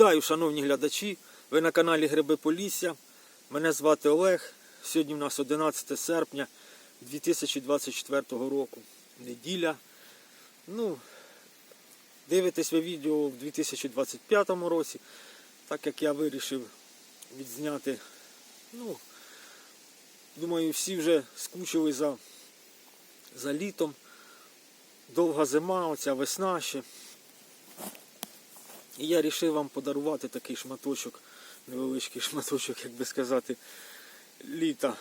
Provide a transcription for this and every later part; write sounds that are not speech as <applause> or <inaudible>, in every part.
Вітаю, шановні глядачі! Ви на каналі Гриби Полісся. Мене звати Олег. Сьогодні у нас 11 серпня 2024 року. Неділя. Ну, дивитесь ви відео в 2025 році, так як я вирішив відзняти. Ну, думаю, всі вже скучили за, за літом. Довга зима, оця весна ще. І я вирішив вам подарувати такий шматочок, невеличкий шматочок, як би сказати, літа.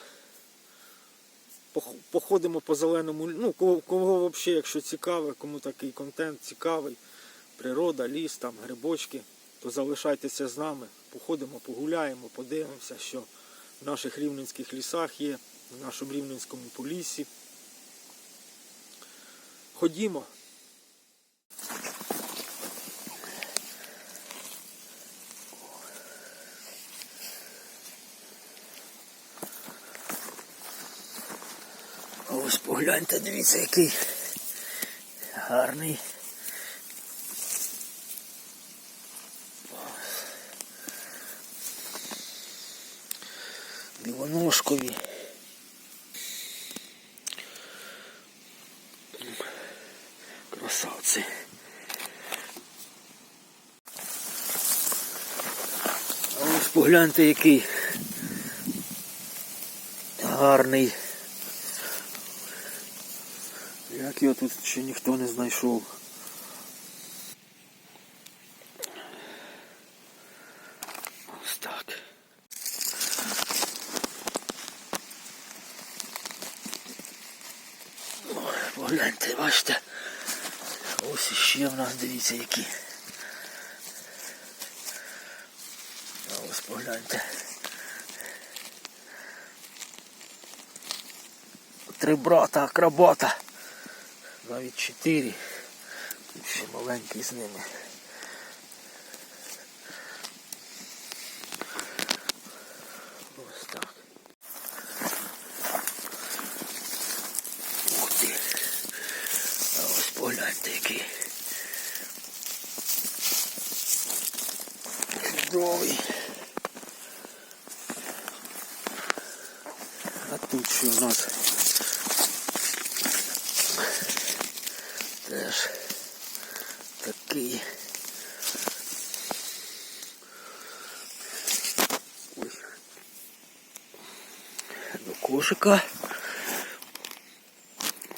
Походимо по зеленому, ну, кого, кого взагалі, якщо цікаве, кому такий контент цікавий, природа, ліс, там, грибочки, то залишайтеся з нами, походимо, погуляємо, подивимося, що в наших рівненських лісах є, в нашому рівненському полісі. Ходімо. Погляньте, дивіться, який гарний. Білоножкові. Красавці. А ось погляньте, який гарний. Його тут ще ніхто не знайшов. Ось так. Ой, Погляньте, бачите. Ось іще в нас, дивіться, які. Ось погляньте. Три брата акробата. Навіть чотири. Тут ще маленький з ними. Ось так. Ух ти. А ось погляньте який. Чудовий. А тут що у нас? Теж такий. Ой. До кошика.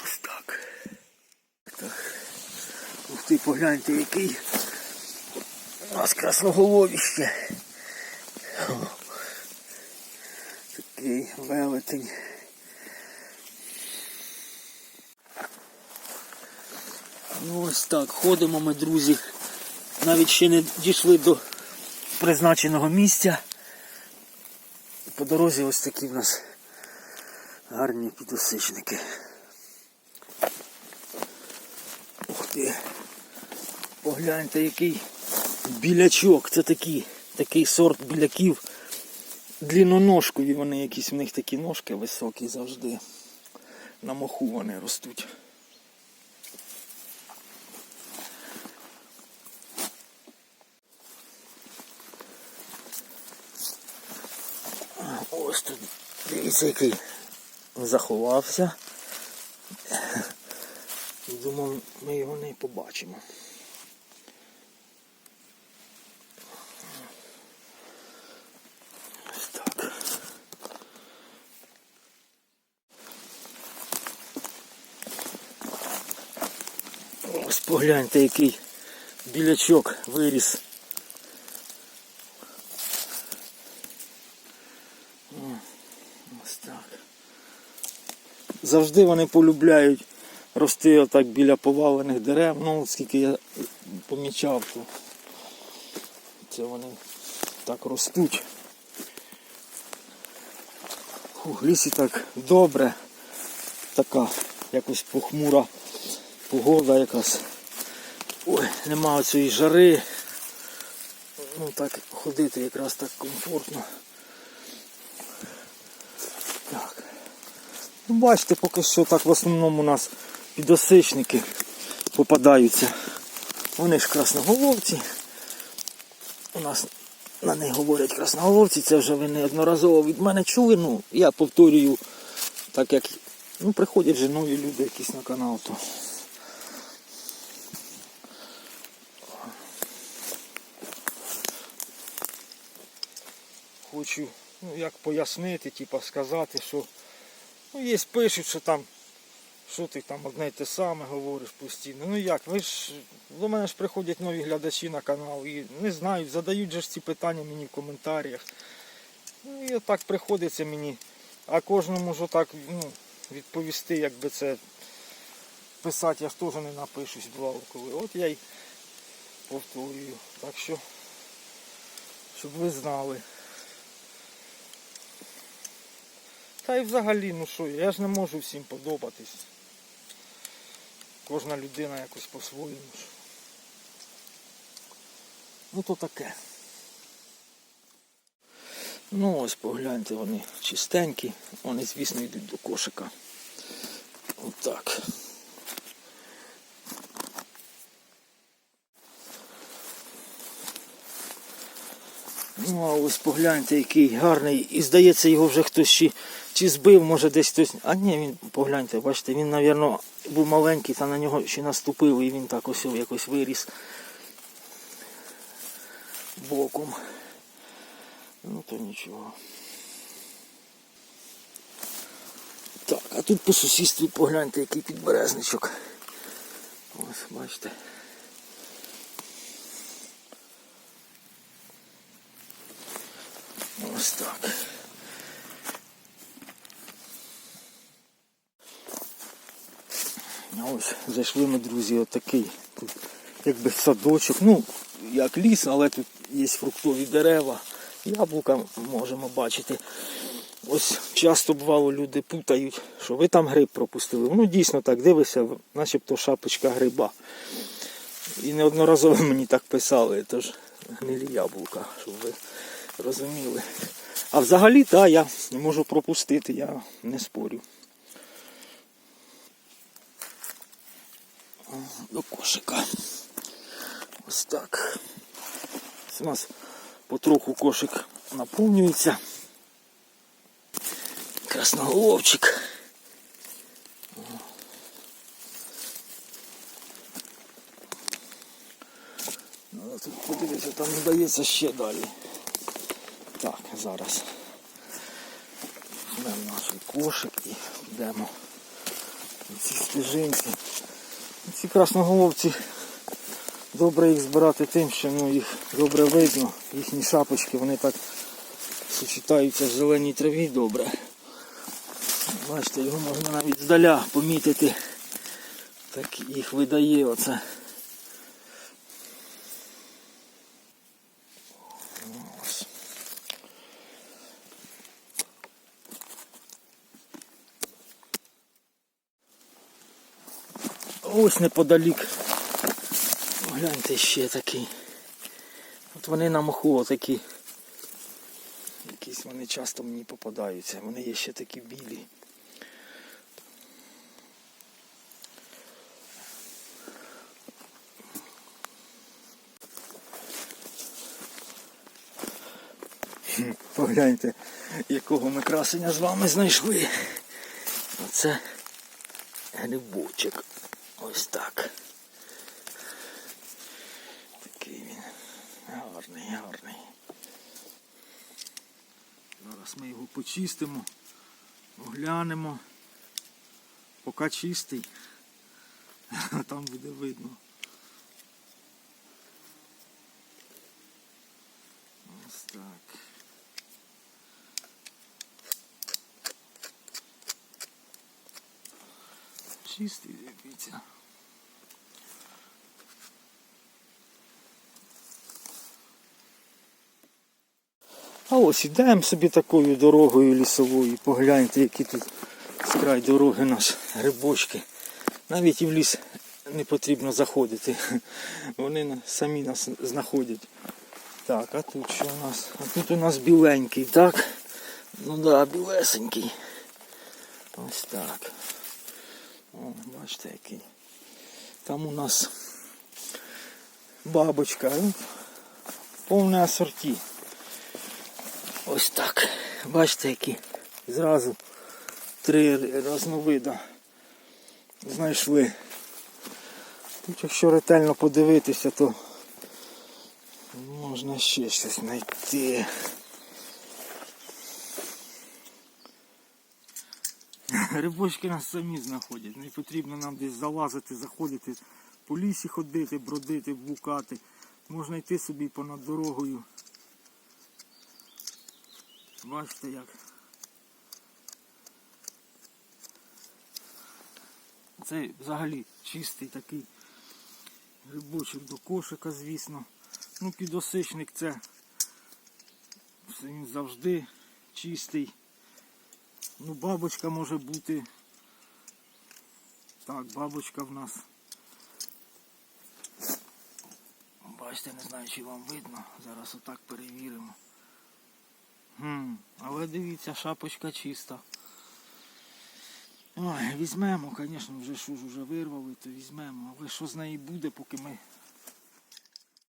Ось так. Ух ти, погляньте, який у нас красноголовіще. О, Такий велетень. Ну ось так, ходимо ми, друзі. Навіть ще не дійшли до призначеного місця. По дорозі ось такі в нас гарні підосичники. Ух ти. Погляньте, який білячок. Це такий, такий сорт біляків. Длінноножкові вони якісь, в них такі ножки високі завжди. На моху вони ростуть. Ось тут, дивіться, який заховався. Думав, ми його не побачимо. Ось так. Ось погляньте, який білячок виріс. Завжди вони полюбляють рости отак біля повалених дерев. Ну, скільки я помічав, то це вони так ростуть. В лісі так добре. Така якось похмура погода якась. Ой, нема цієї жари. Ну так ходити якраз так комфортно. Ну, бачите, поки що так в основному у нас підосичники попадаються. Вони ж красноголовці. у нас на них говорять красноголовці, це вже ви неодноразово від мене чули. Ну, я повторюю, так як ну, приходять же нові люди якісь на канал, то хочу ну, як пояснити, типа сказати, що ну, є пишуть, що там, що ти там одне й те саме говориш постійно. Ну як, ви ж до мене ж приходять нові глядачі на канал і не знають, задають же ж ці питання мені в коментарях. Ну і отак приходиться мені. А кожному ж отак ну, відповісти, якби це писати, я ж теж не напишусь бувало коли. От я й повторюю. Так що, щоб ви знали. Та й взагалі, ну що, я ж не можу всім подобатись. Кожна людина якось по-своєму. Ну то таке. Ну ось погляньте, вони чистенькі, вони, звісно, йдуть до кошика. Отак. Ну, а ось погляньте, який гарний. І здається, його вже хтось чи, чи збив, може десь хтось. А ні, він, погляньте, бачите, він, мабуть, був маленький, та на нього ще наступили, і він так ось якось виріс боком. Ну то нічого. Так, а тут по сусідстві погляньте, який підберезничок. Ось, бачите. Ось так. Ось зайшли ми, друзі, отакий тут якби садочок. Ну, як ліс, але тут є фруктові дерева. Яблука можемо бачити. Ось часто бувало люди путають, що ви там гриб пропустили. Воно дійсно так дивишся, начебто шапочка гриба. І неодноразово мені так писали, тож гнилі яблука, щоб ви розуміли. А взагалі, так, я можу пропустити, я не спорю. До кошика. Ось так. Ось у нас потроху кошик наповнюється. Красноголовчик. Ну, тут подивіться, там здається ще далі. Так, зараз. Візьмемо наш кошик і йдемо на ці стежинки. Ці красноголовці добре їх збирати тим, що ну, їх добре видно, їхні шапочки, вони так сочетаються в зеленій траві добре. Бачите, його можна навіть здаля помітити. Так їх видає оце. Ось неподалік. Гляньте ще такий. От вони на моху такі. Якісь вони часто мені попадаються. Вони є ще такі білі. Погляньте, якого ми красення з вами знайшли. Оце грибочок. Ось так. Такий він. Гарний, гарний. Зараз ми його почистимо, оглянемо. Поки чистий. <laughs> Там буде видно. Ось так. Чистий, дивіться. Ось ідемо собі такою дорогою лісовою. Погляньте, які тут з край дороги наш грибочки. Навіть і в ліс не потрібно заходити. Вони самі нас знаходять. Так, а тут що у нас? А тут у нас біленький, так? Ну да, білесенький. Ось так. О, бачите який. Там у нас бабочка. повне асорті. Ось так. Бачите, які зразу три різновида знайшли. Тут якщо ретельно подивитися, то можна ще щось знайти. Грибочки нас самі знаходять. Не потрібно нам десь залазити, заходити по лісі ходити, бродити, блукати. Можна йти собі понад дорогою. Бачите як. Це взагалі чистий такий грибочок до кошика, звісно. Ну, підосичник це він завжди чистий. Ну, бабочка може бути. Так, бабочка в нас. Бачите, не знаю, чи вам видно. Зараз отак перевіримо. Але дивіться, шапочка чиста. Ой, візьмемо, звісно, вже що ж вже вирвали, то візьмемо. Але що з неї буде, поки ми.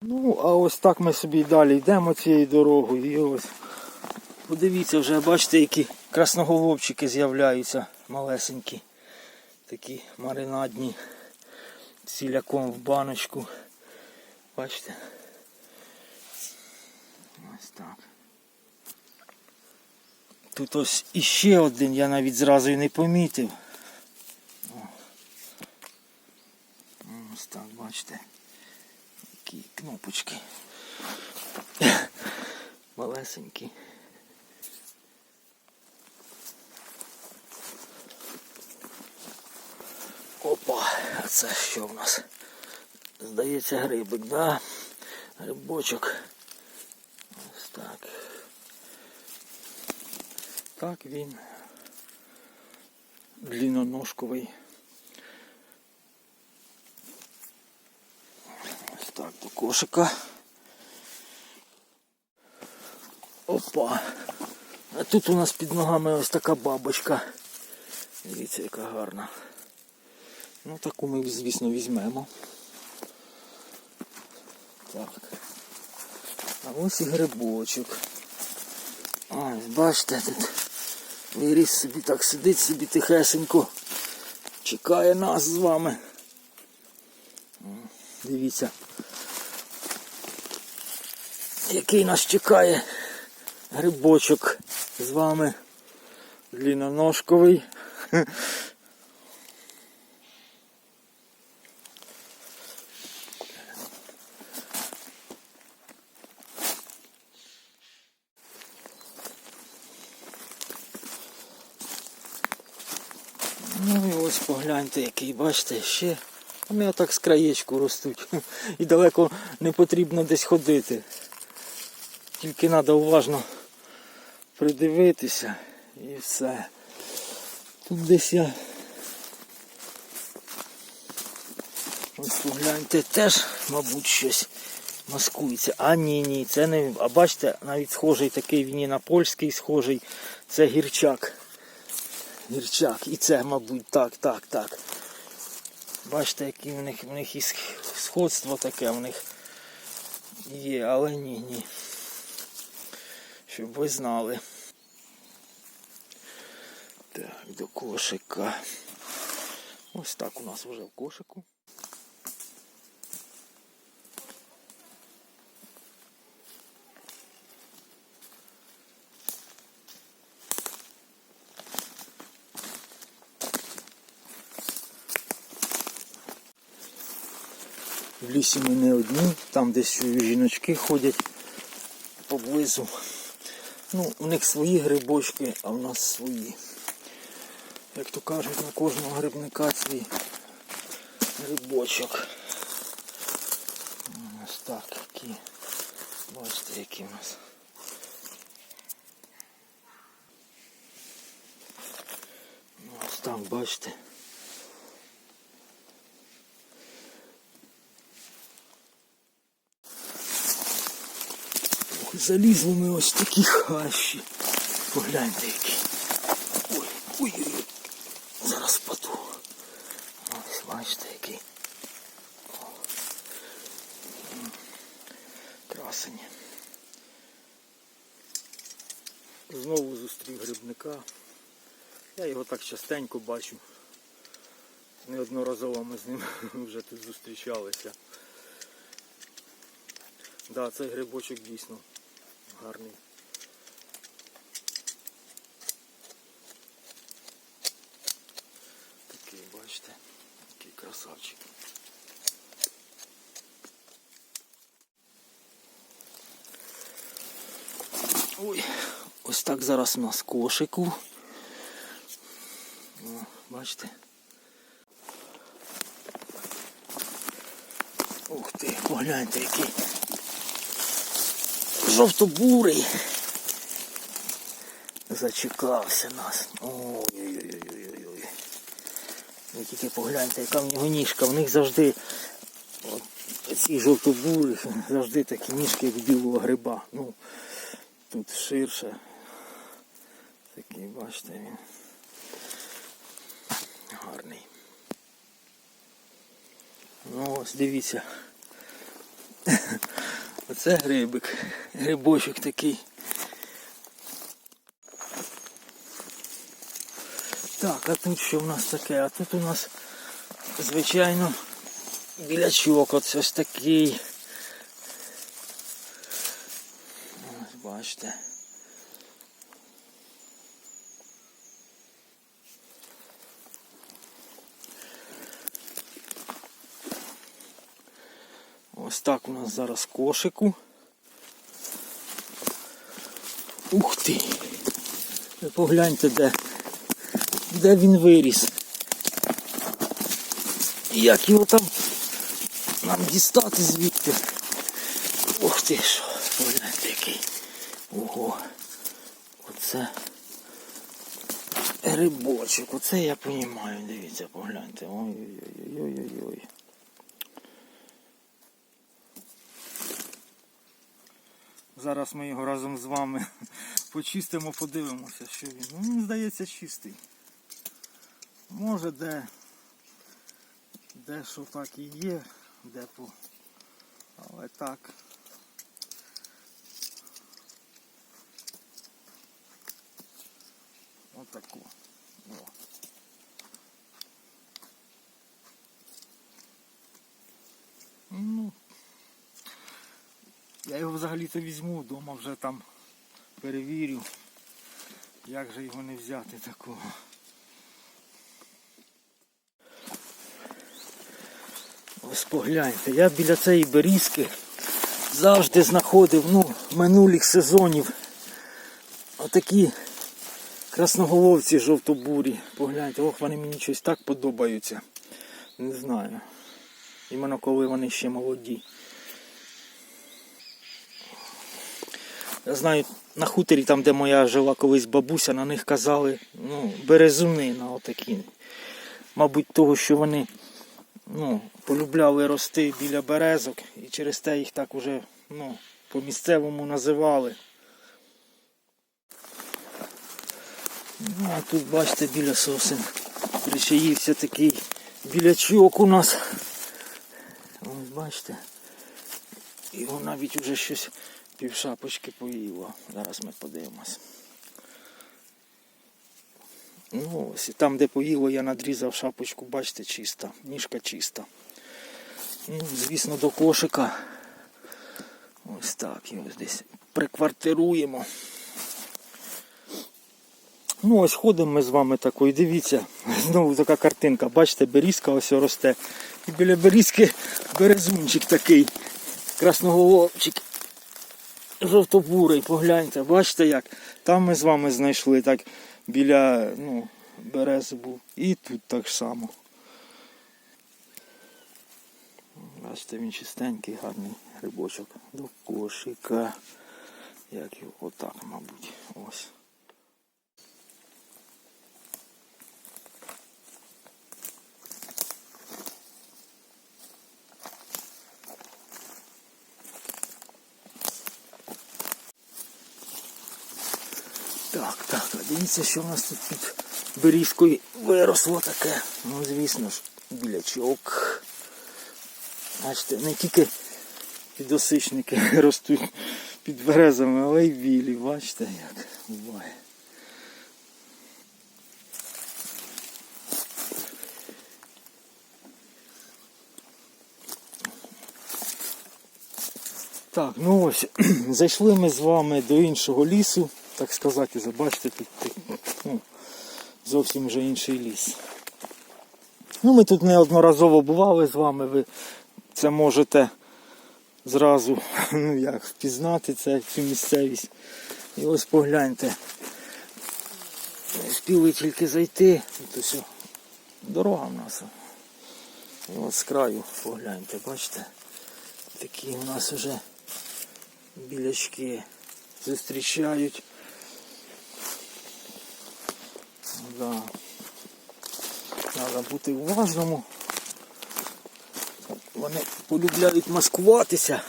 Ну, а ось так ми собі далі йдемо цією дорогою. І ось подивіться вже, бачите, які красноголовчики з'являються малесенькі. Такі маринадні з ціляком в баночку. Бачите? Ось так. Тут ось іще один, я навіть зразу і не помітив. Ось так, бачите. Які кнопочки. Малесенькі. Опа, а це що в нас? Здається грибик, да? Грибочок. Ось так. Так він длинноножковий. Ось так до кошика. Опа. А тут у нас під ногами ось така бабочка. Дивіться, яка гарна. Ну таку ми, звісно, візьмемо. Так. А ось і грибочок. Ось, бачите, тут виріс собі так сидить собі тихесенько. Чекає нас з вами. Дивіться. Який нас чекає грибочок з вами. Длинноножковий. Ну і ось погляньте, який, бачите, ще. Вони отак з краєчку ростуть. <laughs> І далеко не потрібно десь ходити. Тільки треба уважно придивитися і все. Тут десь я. Ось погляньте, теж, мабуть, щось маскується. А ні, ні, це не. А бачите, навіть схожий такий він і на польський схожий. Це гірчак. Гірчак. І це, мабуть, так, так, так. Бачите, які в них в них і сходство таке в них є, але ні, ні. Щоб ви знали. Так, до кошика. Ось так у нас вже в кошику. В лісі ми не одні, там десь жіночки ходять поблизу. Ну, у них свої грибочки, а в нас свої. Як то кажуть, на кожного грибника свій грибочок. Ось так які. Бачите, які у нас. Ну, Ось там, бачите. залізли ми ось такі хащі. Погляньте які. Ой, ой, ой. Зараз впаду. Ось бачите який. Красені. Знову зустрів грибника. Я його так частенько бачу. Неодноразово ми з ним <laughs> вже тут зустрічалися. Так, да, цей грибочок дійсно гарний. Такий, бачите, такий красавчик. Ой, ось так зараз у нас кошику. О, бачите. Ух ти, погляньте який. Жовтобурий. Зачекався нас. Ой-ой-ой-ой-ой. Ви тільки погляньте, яка в нього ніжка. В них завжди ці жовтобурі, завжди такі ніжки, як білого гриба. Ну, тут ширше. Такий, бачите, він гарний. Ну ось дивіться. Оце грибик. Грибочок такий. Так, а тут що в нас таке? А тут у нас, звичайно, білячок оце ось такий. Ось бачите. Ось так у нас зараз кошику. Ух ти! Ви погляньте де. Де він виріс. І Як його там нам дістати звідти? Ух ти що, погляньте який. Ого. Оце грибочок. Оце я розумію. Дивіться, погляньте. Ой-ой-ой-ой-ой-ой. Зараз ми його разом з вами <laughs> почистимо, подивимося, що він. Ну, мені здається, чистий. Може де, де що так і є, де по. Але так. Отако. Ну, я його взагалі-то візьму, вдома вже там перевірю. Як же його не взяти такого. Ось погляньте, я біля цієї берізки завжди знаходив ну, минулих сезонів отакі красноголовці жовтобурі. Погляньте, ох, вони мені щось так подобаються. Не знаю. Іменно коли вони ще молоді. Я знаю, на хуторі, там, де моя жила колись бабуся, на них казали, ну, березуни на отакі. Мабуть, того, що вони ну, полюбляли рости біля березок і через те їх так уже ну, по-місцевому називали. Ну, а тут, бачите, біля сосен причаївся такий білячок у нас. Ось бачите. Його навіть уже щось півшапочки поїло. Зараз ми подивимось. Ну ось і там, де поїло, я надрізав шапочку, бачите, чиста, ніжка чиста. Ну, звісно, до кошика. Ось так, його десь приквартируємо. Ну, ось ходимо ми з вами такою, дивіться, <laughs> знову така картинка, бачите, берізка ось росте. І біля берізки березунчик такий, красноголовчик, жовтобурий, погляньте, бачите як. Там ми з вами знайшли так біля ну, берези був. І тут так само. Бачите, він чистенький, гарний грибочок. До кошика. Як його отак, мабуть. Ось. Так, так, так, дивіться, що в нас тут під берізкою виросло таке. Ну, звісно ж, білячок. Бачите, не тільки підосичники <laughs> ростуть під березами, але й білі, бачите як буває. Так, ну ось, <clears throat> зайшли ми з вами до іншого лісу так сказати, вже бачите, тут ну, зовсім вже інший ліс. Ну, ми тут неодноразово бували з вами, ви це можете зразу <laughs> ну, як, впізнати це, цю місцевість. І ось погляньте. Спіли тільки зайти. Тут ось дорога в нас. І от з краю погляньте, бачите? Такі у нас вже білячки зустрічають. Да. Треба бути уважному. Вони полюбляють маскуватися.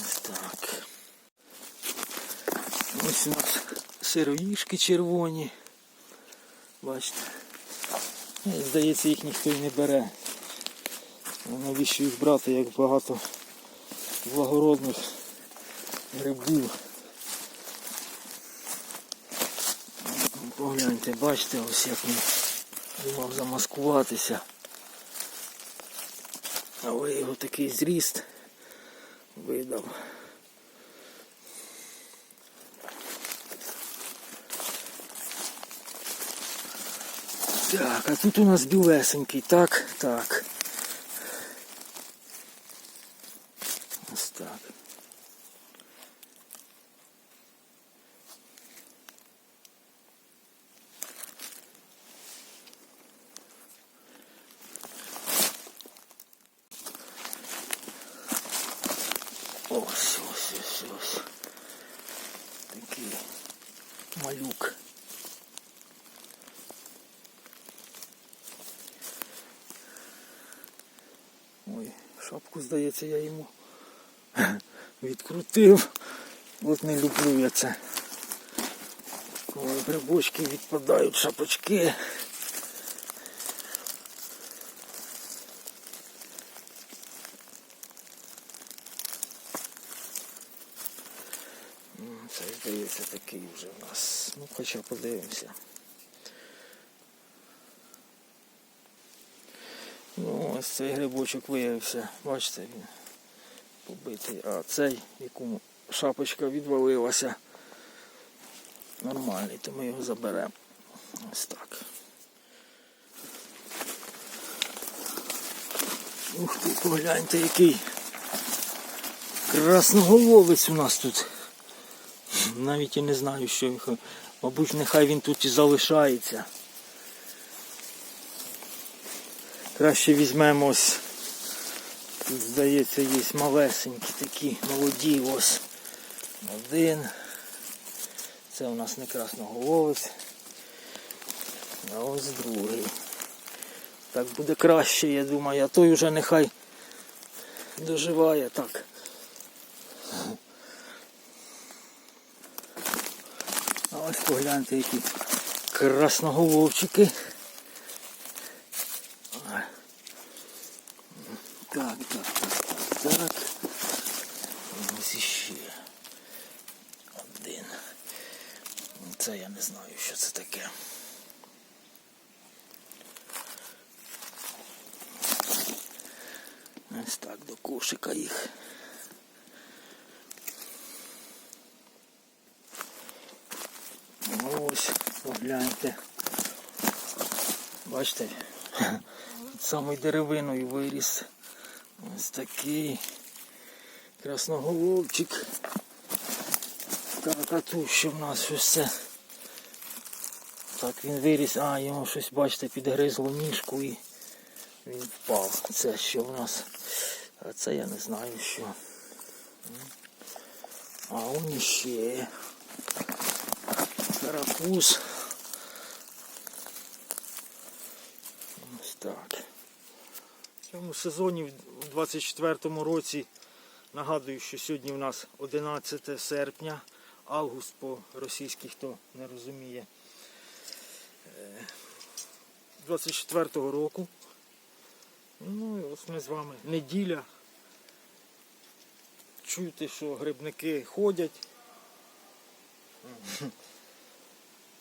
Ось так. Ось у нас сироїшки червоні. Бачите. Ну, Здається, їх ніхто й не бере. Навіщо їх брати, як багато благородних грибів. Погляньте, бачите, ось як він думав замаскуватися. Але його такий зріст видав. Так, а тут у нас білесенький, так, так. Ось так. Ось, ось, ось, ось. Такий малюк. Ой, шапку, здається, я йому відкрутив. От не люблю я це. Коли грибочки відпадають, шапочки. Це здається такий вже у нас. Ну, хоча подивимося. Ну, ось цей грибочок виявився. Бачите, він побитий. А цей, якому шапочка відвалилася. Нормальний, то ми його заберемо. Ось так. Ух ти, погляньте, який красноголовець у нас тут. Навіть і не знаю, що він. Мабуть, нехай він тут і залишається. Краще візьмемо ось. Тут, здається, є малесенькі такі молоді ось. Один. Це у нас не красноголовець. А ось другий. Так буде краще, я думаю, а той вже нехай доживає так. А ось погляньте, які красноголовчики. Так, так, так, так, так. Ось іще. Один. Це я не знаю, що це таке. Ось так, до кошика їх. Ось, погляньте. Бачите, <laughs> тут самий деревиною виріс. Ось такий красноголовчик. Що в нас щось це. Так він виріс, а йому щось, бачите, підгризло ніжку і він впав. Це що в нас? А це я не знаю що. А он іще. Карапуз. Ось так. Цьому сезоні в 24-му році нагадую, що сьогодні у нас 11 серпня, август по російськи, хто не розуміє. Е, 24-го року. Ну і ось ми з вами. Неділя. Чуєте, що грибники ходять.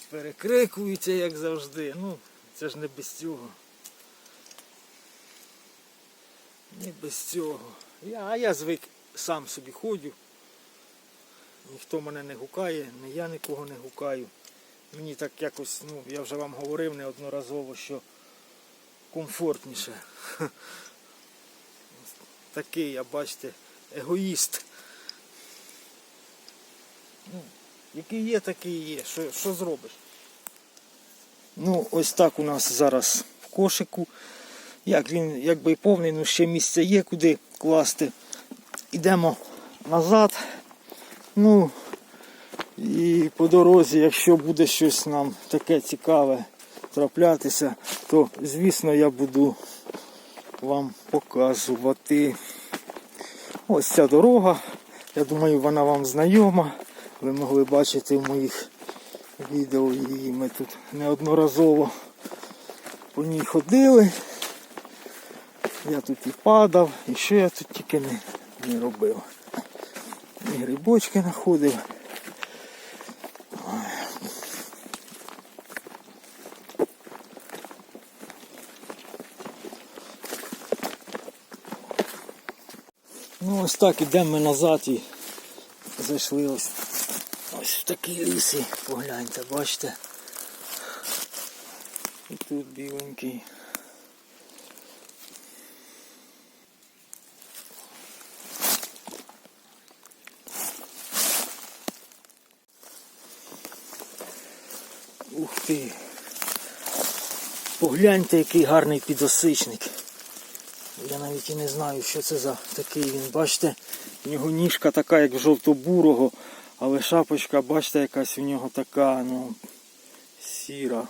Перекрикуються, як завжди. Ну, це ж не без цього. І без цього. Я, а я звик сам собі ходю. Ніхто мене не гукає, не я нікого не гукаю. Мені так якось, ну, я вже вам говорив неодноразово, що комфортніше. <laughs> Такий, я бачите, егоїст. Ну, який є, такий є. Що, що зробиш? Ну, ось так у нас зараз в кошику. Як він якби повний, ну ще місце є куди класти. Ідемо назад. Ну і по дорозі, якщо буде щось нам таке цікаве траплятися, то звісно я буду вам показувати. Ось ця дорога. Я думаю, вона вам знайома. Ви могли бачити в моїх відео її. Ми тут неодноразово по ній ходили. Я тут і падав, і що я тут тільки не, не робив. І грибочки знаходив. Ну ось так ідемо ми назад і зайшли ось, ось в такий ліс і погляньте, бачите. І тут біленький. Ух ти. Погляньте, який гарний підосичник. Я навіть і не знаю, що це за такий він. Бачите, в нього ніжка така, як в жовто-бурого, але шапочка, бачите, якась у нього така, ну, сіра.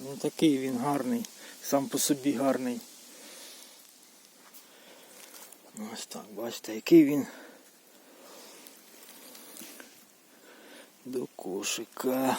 Ну такий він гарний, сам по собі гарний. Ось так, бачите, який він до кошика.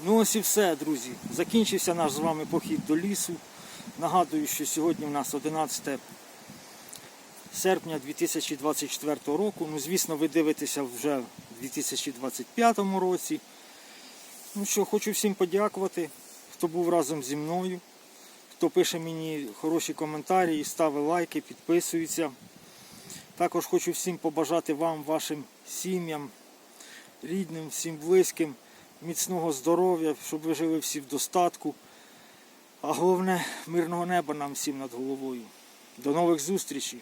Ну ось і все, друзі. Закінчився наш з вами похід до лісу. Нагадую, що сьогодні у нас 11 серпня 2024 року. Ну, звісно, ви дивитеся вже в 2025 році. Ну що, хочу всім подякувати, хто був разом зі мною, хто пише мені хороші коментарі, ставить лайки, підписується. Також хочу всім побажати вам, вашим сім'ям, рідним, всім близьким міцного здоров'я, щоб ви жили всі в достатку. А головне, мирного неба нам всім над головою. До нових зустрічей!